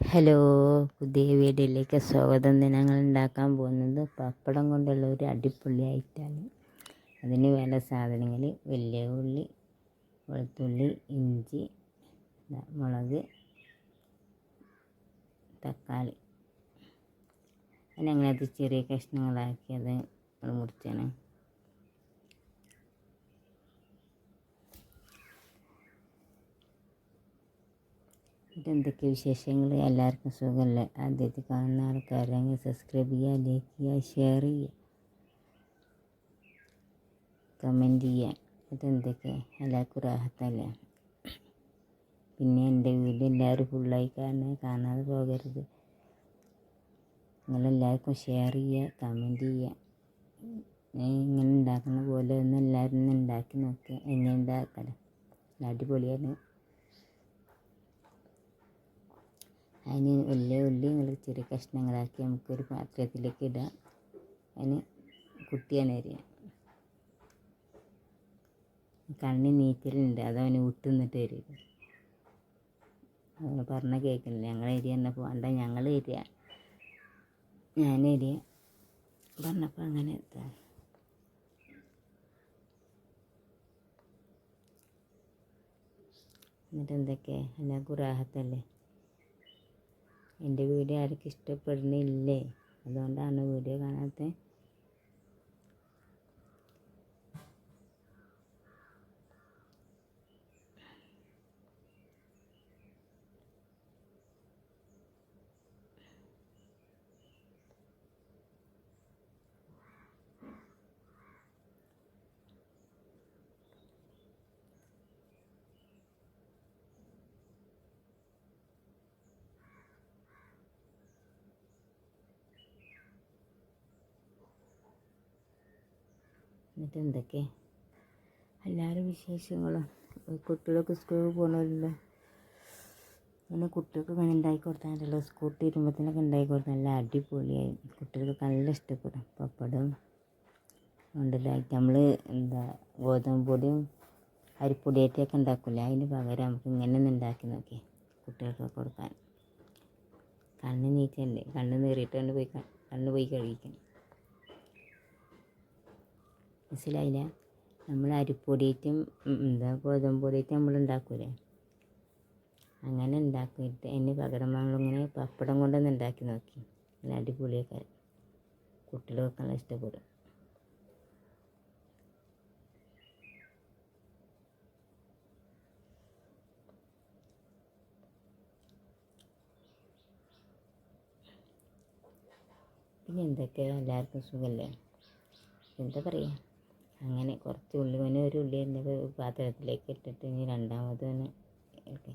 Hello പുതിയ വീഡിയോയിലേക്ക് സ്വാഗതം. ദിനങ്ങൾ ഉണ്ടാക്കാൻ പോകുന്നത് പപ്പടം കൊണ്ടുള്ള ഒരു അടിപൊളി ഐറ്റമാണ് അതിന് വേണ്ട സാധനങ്ങൾ വലിയ ഉള്ളി വെളുത്തുള്ളി ഇഞ്ചി മുളക് തക്കാളി. അങ്ങനെ അത് ചെറിയ കഷ്ണങ്ങളാക്കി അത് നമ്മൾ മുറിച്ചാണ് എന്തൊക്കെ വിശേഷങ്ങൾ എല്ലാവർക്കും സുഖമല്ലേ ആദ്യത്തെ കാണുന്ന ആൾക്കാരെങ്കിൽ സബ്സ്ക്രൈബ് ചെയ്യുക ലൈക്ക് ചെയ്യുക ഷെയർ ചെയ്യുക. കമന്റ് ചെയ്യുക. ഇതെന്തൊക്കെ? എല്ലാവർക്കും റാഹത്തല്ലേ? പിന്നെ എന്റെ വീഡിയോ എല്ലാവരും ഫുള്ളായി കാരണം കാണാതെ പോകരുത്. നിങ്ങളെല്ലാവർക്കും ഷെയർ ചെയ്യുക കമന്റ് ചെയ്യുക. ഞാൻ ഇങ്ങനെ ഉണ്ടാക്കുന്ന പോലെ ഒന്ന് എല്ലാവരും ഉണ്ടാക്കി നോക്കുക എന്നെ ഉണ്ടാക്കണം അടിപൊളിയാണ്. അതിന് വലിയ ഉള്ളി നിങ്ങൾ ചെറിയ കഷ്ണങ്ങളാക്കി നമുക്കൊരു പാത്രത്തിലേക്ക് ഇടാം. അതിന് കുട്ടിയാണ് അരിയാം. കണ്ണി നീക്കലുണ്ട് അതവന് വിട്ടുന്നിട്ട് വിട്ടുനിന്നിട്ട് വരും അവന് പറഞ്ഞ കേൾക്കുന്നില്ല. ഞങ്ങൾ ഏരിയ എന്നപ്പോൾ വേണ്ട ഞങ്ങൾ ഏരിയ ഞാൻ ഏരിയ പറഞ്ഞപ്പോൾ അങ്ങനെ എത്താം. എന്നിട്ട് എന്തൊക്കെ? എല്ലാവർക്കും റാഹത്തല്ലേ എന്റെ വീഡിയോ ആർക്കും ഇഷ്ടപ്പെടുന്നില്ലേ? അതുകൊണ്ടാണ് വീഡിയോ കാണാത്തത്. എന്നിട്ട് എന്തൊക്കെ എല്ലാവരും വിശേഷങ്ങളും. കുട്ടികളൊക്കെ സ്കൂളിൽ പോകണമല്ലോ പിന്നെ കുട്ടികൾക്ക് ഇങ്ങനെ ഉണ്ടാക്കി കൊടുത്താലല്ലോ സ്കൂട്ടി ഇരുമ്പത്തിനൊക്കെ ഉണ്ടാക്കി കൊടുത്താൽ നല്ല അടിപൊളിയായി. കുട്ടികൾക്ക് നല്ല ഇഷ്ടപ്പെടും. പപ്പടം ഉണ്ടല്ലോ നമ്മൾ എന്താ ഗോതമ്പ് പൊടിയും അരിപ്പൊടിയായിട്ടൊക്കെ ഉണ്ടാക്കില്ല അതിന് പകരം നമുക്ക് ഇങ്ങനെ ഒന്ന് ഉണ്ടാക്കി നോക്കി കുട്ടികൾക്ക് കൊടുക്കാൻ. കണ്ണ് നീറ്റല്ലേ? കണ്ണ് നീറിയിട്ട് കണ്ണ് പോയി കണ്ണ് പോയി കഴിക്കണം മനസ്സിലായില്ല? നമ്മൾ അരിപ്പൊടിയിട്ടും എന്താ ഗോതമ്പ് പൊടിയിട്ടും നമ്മൾ ഉണ്ടാക്കൂലേ? അങ്ങനെ ഉണ്ടാക്കിയിട്ട് അതിന് പകരം നമ്മളിങ്ങനെ പപ്പടം കൊണ്ടൊന്ന് ഉണ്ടാക്കി നോക്കി. നല്ല അടിപൊളിയൊക്കെ കുട്ടികൾ നല്ല ഇഷ്ടപ്പെടും. പിന്നെ എന്തൊക്കെയാണ് എല്ലാവർക്കും സുഖമല്ലേ എന്താ പറയുക അങ്ങനെ കുറച്ച് ഉള്ളി പിന്നെ ഒരു ഉള്ളി എന്റെ പാത്രത്തിലേക്ക് ഇട്ടിട്ട് ഇനി രണ്ടാമത് തന്നെ ഇട്ടെ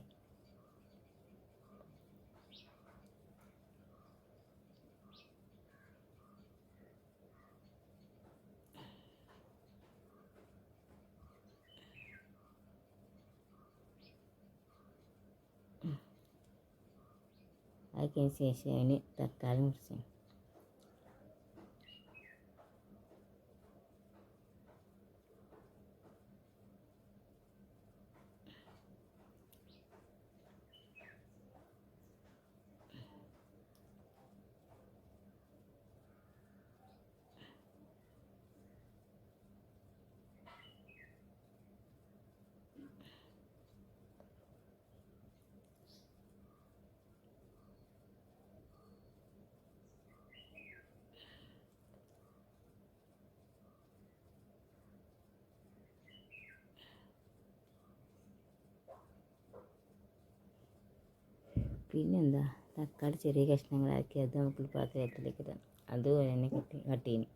അതിന് ശേഷം അതിന് തക്കാളി മുറിച്ചു പിന്നെന്താ? തക്കാളി ചെറിയ കഷ്ണങ്ങളാക്കി അത് നമുക്ക് പാത്രത്തിലേക്ക് ഇടാം. അതുപോലെ തന്നെ കട്ടി കട്ട് ചെയ്യണം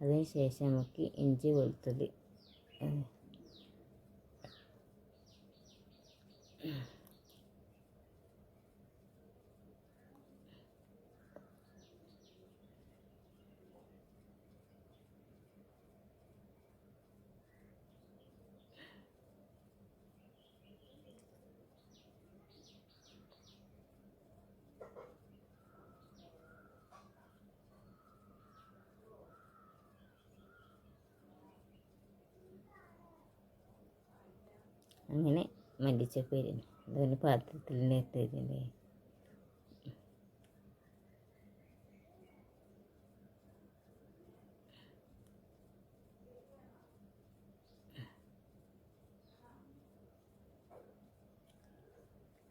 അതിന് ശേഷം നമുക്ക് ഇഞ്ചി വെളുത്തുള്ളി അങ്ങനെ മല്ലിച്ചപ്പേരി അതൊരു പാത്രത്തിൽ ഇട്ടിട്ടുണ്ട്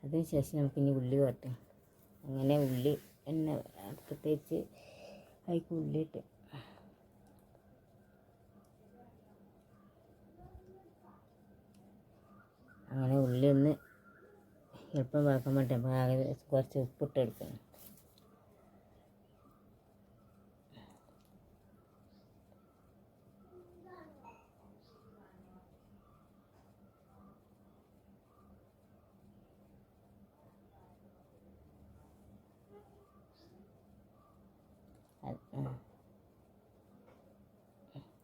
അതിനുശേഷം നമുക്ക് ഇനി ഉള്ളി വരട്ടെ അങ്ങനെ ഉള്ളി എണ്ണ അടുത്തേച്ച് അതിലേക്ക് ഉള്ളി അങ്ങനെ ഉള്ളി ഒന്ന് എളുപ്പം വഴക്കാൻ വേണ്ടി അപ്പോൾ ആകെ കുറച്ച് ഉപ്പിട്ട് എടുക്കണം.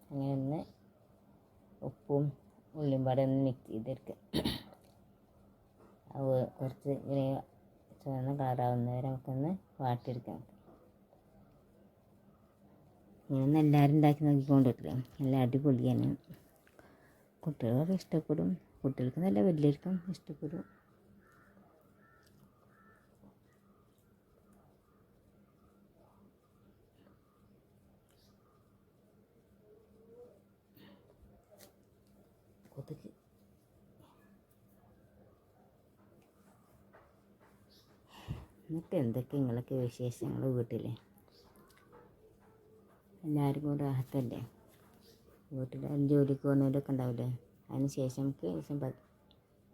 അങ്ങനെ ഒന്ന് ഉപ്പും ഉള്ളിയും പാടെ ഒന്ന് മിക്സ് ചെയ്തെടുക്കുക കുറച്ച് ഇങ്ങനെ ചുവന്ന കളറാവുന്നവരെ നമുക്കൊന്ന് വാട്ടിയെടുക്കാം. ഇങ്ങനെ ഒന്ന് എല്ലാവരും ഉണ്ടാക്കി നോക്കിക്കൊണ്ടിരിക്കുക. നല്ല അടിപൊളിയാണ് കുട്ടികളൊക്കെ ഇഷ്ടപ്പെടും. കുട്ടികൾക്ക് നല്ല വലിയവർക്കും ഇഷ്ടപ്പെടും. കൊതുക് എന്നിട്ട് എന്തൊക്കെ നിങ്ങളൊക്കെ വിശേഷങ്ങൾ വീട്ടിൽ എല്ലാവരും കൂടെ അഹത്തല്ലേ വീട്ടിൽ ജോലിക്ക് പോകുന്നവരൊക്കെ ഉണ്ടാവില്ലേ അതിന് ശേഷം നമുക്ക് ശേഷം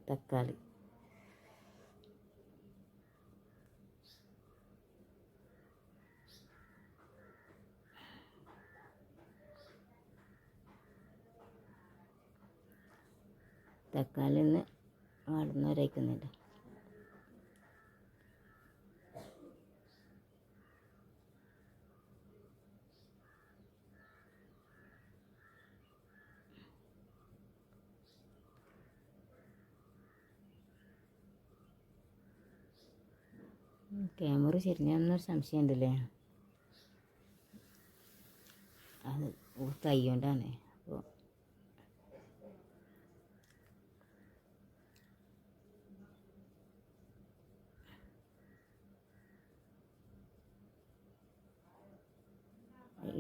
തക്കാളി. തക്കാളി ഒന്ന് ക്യാമറ ശരിയാണെന്നൊരു സംശയം ഉണ്ടല്ലേ അത് കൈ കൊണ്ടാണ്. അപ്പോൾ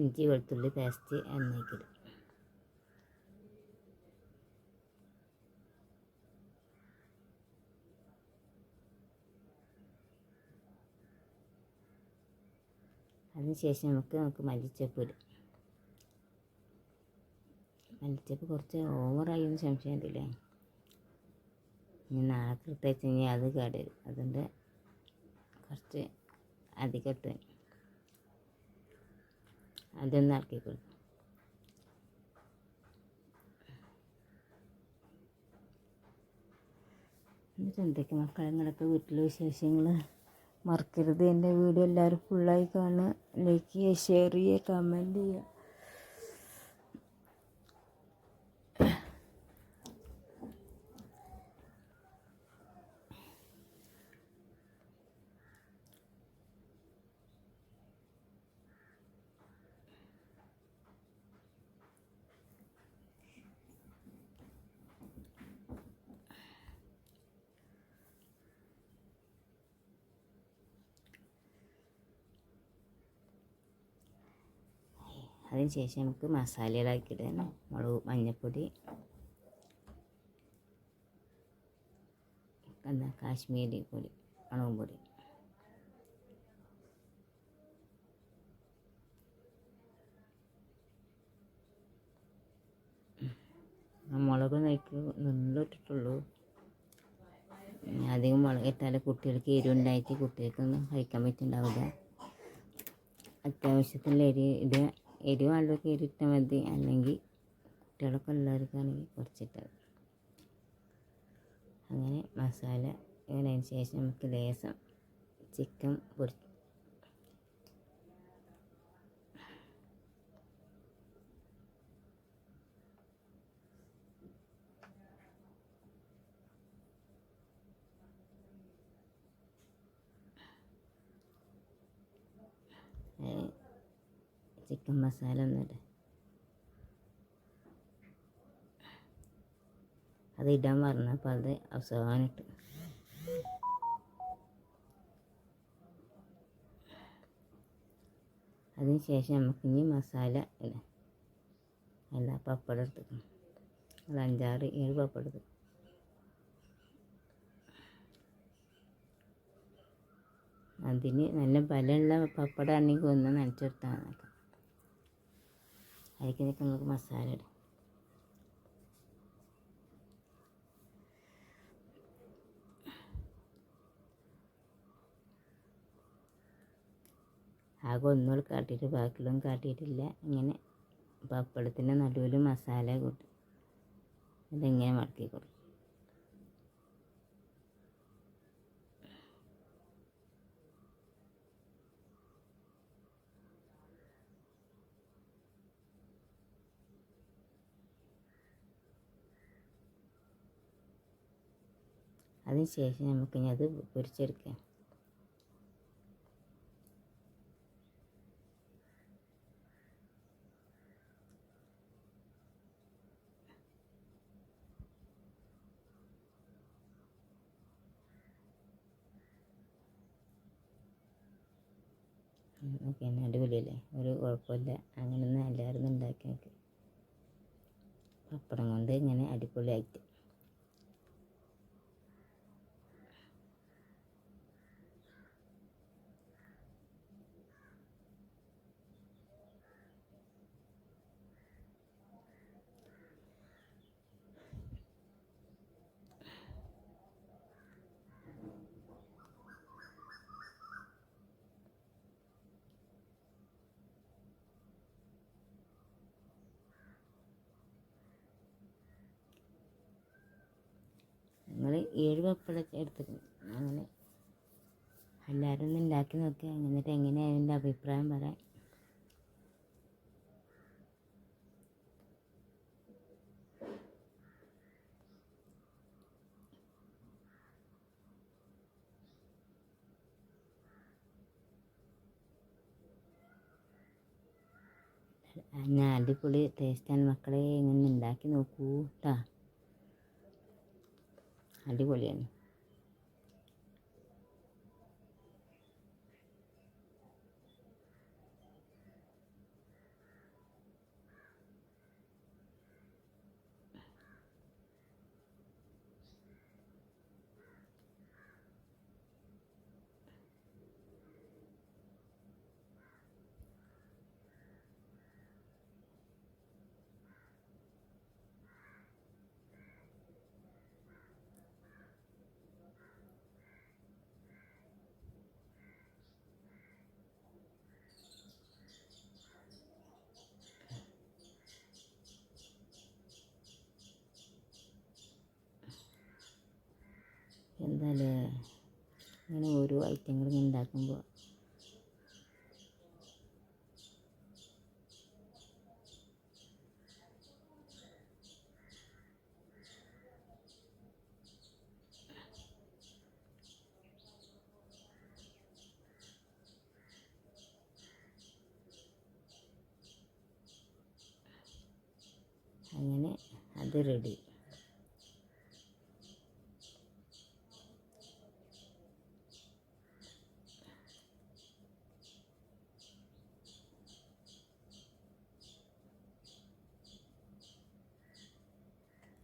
ഇഞ്ചി വെളുത്തുള്ളി പേസ്റ്റ് എണ്ണയ്ക്കിടും അതിനുശേഷം നമുക്ക് നമുക്ക് മല്ലിച്ചപ്പ് ഇടും. മല്ലിച്ചപ്പ് കുറച്ച് ഓവറായി എന്ന് സംശയം ഉണ്ടല്ലേ ഇനി നാളെ കൃത്യച്ച് ഇനി അത് കേടരും അതുകൊണ്ട് കുറച്ച് അധികം ഇട്ട് അതൊന്ന് ഇറക്കി കൊടുക്കും. എന്നിട്ട് എന്തൊക്കെ മക്കളെ നിങ്ങളൊക്കെ വീട്ടിലെ വിശേഷങ്ങൾ മറക്കരുത്. എന്റെ വീഡിയോ എല്ലാവരും ഫുള്ളായി കാണുക. ലൈക്ക് ചെയ്യുക ഷെയർ ചെയ്യുക കമന്റ് ചെയ്യുക. അതിന് ശേഷം നമുക്ക് മസാലകളാക്കിയിടണം മുളക് മഞ്ഞൾപ്പൊടി എന്താ കാശ്മീരി പൊടി മുളകും പൊടി. മുളക് നയിക്ക് നിന്നിട്ടിട്ടുള്ളൂ അധികം മുളക് ഇട്ടാൽ കുട്ടികൾക്ക് എരിവുണ്ടായിട്ട് കുട്ടികൾക്കൊന്നും കഴിക്കാൻ പറ്റുന്നുണ്ടാവില്ല അത്യാവശ്യത്തിനുള്ള എരി ഇത് എരിവ് ആളുകൾക്ക് എരിട്ടാൽ മതി. അല്ലെങ്കിൽ കുട്ടികളൊക്കെ ഉള്ളവർക്കാണെങ്കിൽ കുറച്ചിട്ട് അങ്ങനെ മസാല ഇങ്ങനെ ശേഷം നമുക്ക് ലേസം ചിക്കൻ പൊരി ചിക്കൻ മസാല ഒന്നുമില്ല അത് അത് ഇടാൻ പറഞ്ഞു അപ്പോൾ അത് അവസാനിട്ട്. അതിന് ശേഷം നമുക്ക് ഇനി മസാല ഇടാം. അല്ല പപ്പടം എടുത്ത് ഒരു അഞ്ചാറ് ഏഴ് പപ്പടം എടുത്ത്. അതിന് നല്ല ബലമുള്ള പപ്പടമാണെങ്കിൽ ഒന്ന് നനച്ചെടുത്താൽ മതി. അതിലേക്ക് നമുക്ക് മസാല ഇടാം. ആകെ ഒന്നുകൂടി കാട്ടിയിട്ട് ബാക്കിയുള്ളതും കാട്ടിയിട്ടില്ല. ഇങ്ങനെ പപ്പടത്തിന്റെ നടുവിൽ മസാല കൂട്ടും. അതിങ്ങനെ മടക്കി കൊടുക്കും? അതിന് ശേഷം നമുക്കിനി അത് പൊരിച്ചെടുക്കാം. ഓക്കെ അടിപൊളിയല്ലേ? ഒരു കുഴപ്പമില്ല. അങ്ങനെ ഒന്ന് എല്ലാവരും ഉണ്ടാക്കി നോക്കി. പപ്പടം കൊണ്ട് ഇങ്ങനെ അടിപൊളിയായിട്ട് നിങ്ങൾ ഏഴ് പപ്പടമൊക്കെ എടുത്തിരുന്നു അങ്ങനെ എല്ലാവരും ഒന്ന് ഉണ്ടാക്കി നോക്കി. എന്നിട്ട് എങ്ങനെയാണ് എന്റെ അഭിപ്രായം പറയാം ഞാൻ അടിപൊളി ടേസ്റ്റാണ് മക്കളെ ഇങ്ങനെ ഉണ്ടാക്കി നോക്കൂ കേട്ടോ അടിപൊളിയാണ്. എന്താല്ലേ ഇങ്ങനെ ഓരോ ഐറ്റങ്ങൾ ഇങ്ങനെ ഉണ്ടാക്കുമ്പോൾ അങ്ങനെ അത് റെഡി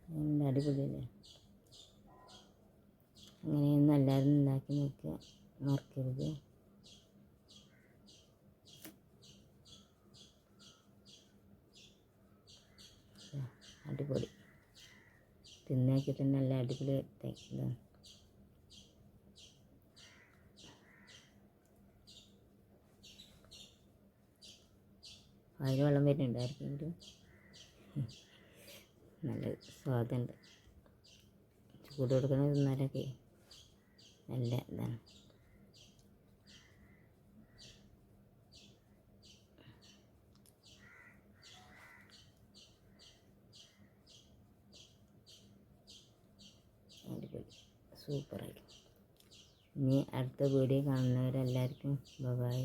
നല്ല അടിപൊളിയല്ലേ അങ്ങനെയൊന്നും എല്ലാവരും ഉണ്ടാക്കി നോക്കുക. മറക്കരുത്. അടിപൊളി. തിന്നാക്കി തന്നെ നല്ല അടിപൊളി ഇതാണ് അതിന് വെള്ളം വരുന്നുണ്ടായിരിക്കും നല്ല സ്വാദുണ്ട്. ചൂട് കൊടുക്കണ തിന്നാലൊക്കെ നല്ല ഇതാണ് സൂപ്പറായി. ഇനി അടുത്ത വീഡിയോ കാണുന്നവരെല്ലാവർക്കും ബൈ